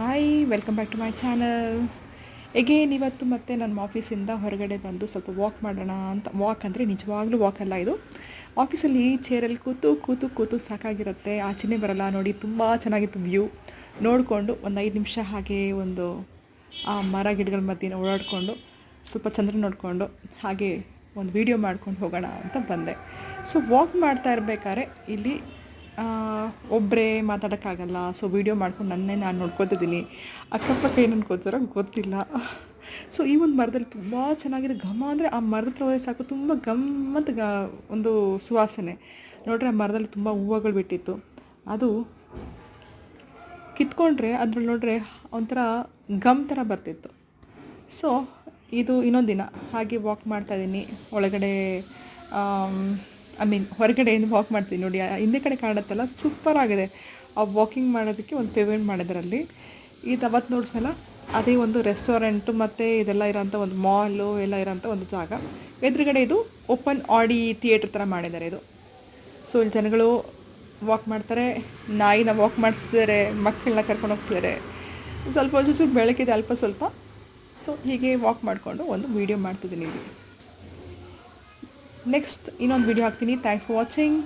Hi welcome back to my channel again ಇವತ್ತು ಮತ್ತೆ ನಮ್ಮ ಆಫೀಸಿಂದ ಹೊರಗಡೆ ಬಂದು ಸ್ವಲ್ಪ ವಾಕ್ ಮಾಡೋಣ ಅಂತ ವಾಕ್ ಅಂದರೆ ನಿಜವಾಗ್ಲೂ ವಾಕ್ ಅಲ್ಲ ಇದು. ಆಫೀಸಲ್ಲಿ ಚೇರಲ್ಲಿ ಕೂತು ಕೂತು ಕೂತು ಸಾಕಾಗಿರುತ್ತೆ. ಆಚೆನೇ ಬರಲ್ಲ, ನೋಡಿ ತುಂಬ ಚೆನ್ನಾಗಿತ್ತು ವ್ಯೂ ನೋಡಿಕೊಂಡು ಒಂದು ಐದು ನಿಮಿಷ ಹಾಗೆ ಒಂದು, ಆ ಮರ ಗಿಡಗಳ ಮಧ್ಯೆ ಓಡಾಡಿಕೊಂಡು, ಸ್ವಲ್ಪ ಚಂದ್ರ ನೋಡಿಕೊಂಡು ಹಾಗೆ ಒಂದು ವೀಡಿಯೋ ಮಾಡ್ಕೊಂಡು ಹೋಗೋಣ ಅಂತ ಬಂದೆ. ಸೊ ವಾಕ್ ಮಾಡ್ತಾ ಇರಬೇಕಾದ್ರೆ ಇಲ್ಲಿ ಒಬ್ಬರೇ ಮಾತಾಡೋಕ್ಕಾಗಲ್ಲ. ಸೊ ವೀಡಿಯೋ ಮಾಡ್ಕೊಂಡು ನನ್ನೇ ನಾನು ನೋಡ್ಕೊತಿದ್ದೀನಿ. ಅಕ್ಕಪಕ್ಕ ಏನು ಅನ್ಕೋತಾರೋ ಗೊತ್ತಿಲ್ಲ. ಸೊ ಈ ಒಂದು ಮರದಲ್ಲಿ ತುಂಬ ಚೆನ್ನಾಗಿದೆ ಘಮ ಅಂದರೆ ಆ ಮರದ ಹೋದ್ರೆ ಸಾಕು, ತುಂಬ ಗಮ್ಮತ್ ಗ, ಒಂದು ಸುವಾಸನೆ. ನೋಡ್ರಿ ಆ ಮರದಲ್ಲಿ ತುಂಬ ಹೂವುಗಳು ಬಿಟ್ಟಿತ್ತು. ಅದು ಕಿತ್ಕೊಂಡ್ರೆ ಅದ್ರಲ್ಲಿ ನೋಡ್ರೆ ಒಂಥರ ಗಮ್ ಥರ ಬರ್ತಿತ್ತು. ಸೊ ಇದು ಇನ್ನೊಂದು ದಿನ ಹಾಗೆ ವಾಕ್ ಮಾಡ್ತಾಯಿದ್ದೀನಿ ಒಳಗಡೆ ಐ ಮೀನ್ ಹೊರಗಡೆಯಿಂದ ವಾಕ್ ಮಾಡ್ತೀನಿ ನೋಡಿ ಹಿಂದೆ ಕಡೆ ಕಾಣುತ್ತಲ್ಲ ಸೂಪರ್ ಆಗಿದೆ. ಆ ವಾಕಿಂಗ್ ಮಾಡೋದಕ್ಕೆ ಒಂದು ಪೇಮೆಂಟ್ ಮಾಡಿದ್ರಲ್ಲಿ. ಇದು ಅವತ್ತು ನೋಡ್ಸಲ್ಲ, ಅದೇ ಒಂದು ರೆಸ್ಟೋರೆಂಟು ಮತ್ತು ಇದೆಲ್ಲ ಇರೋಂಥ ಒಂದು ಮಾಲು ಎಲ್ಲ ಇರೋಂಥ ಒಂದು ಜಾಗ. ಎದುರುಗಡೆ ಇದು ಓಪನ್ ಆಡಿ ಥಿಯೇಟ್ರ್ ಥರ ಮಾಡಿದ್ದಾರೆ ಇದು. ಸೊ ಇಲ್ಲಿ ಜನಗಳು ವಾಕ್ ಮಾಡ್ತಾರೆ, ನಾಯಿನ ವಾಕ್ ಮಾಡಿಸ್ತಿದ್ದಾರೆ, ಮಕ್ಕಳನ್ನ ಕರ್ಕೊಂಡು ಹೋಗ್ತಿದ್ದಾರೆ. ಸ್ವಲ್ಪ ಚೂರು ಬೆಳಕಿದೆ, ಅಲ್ಪ ಸ್ವಲ್ಪ. ಸೊ ಹೀಗೆ ವಾಕ್ ಮಾಡಿಕೊಂಡು ಒಂದು ವೀಡಿಯೋ ಮಾಡ್ತಿದ್ದೀನಿ ಇಲ್ಲಿ. ನೆಕ್ಸ್ಟ್ ಇನ್ನೊಂದು ವಿಡಿಯೋ ಹಾಕ್ತೀನಿ. Thanks for watching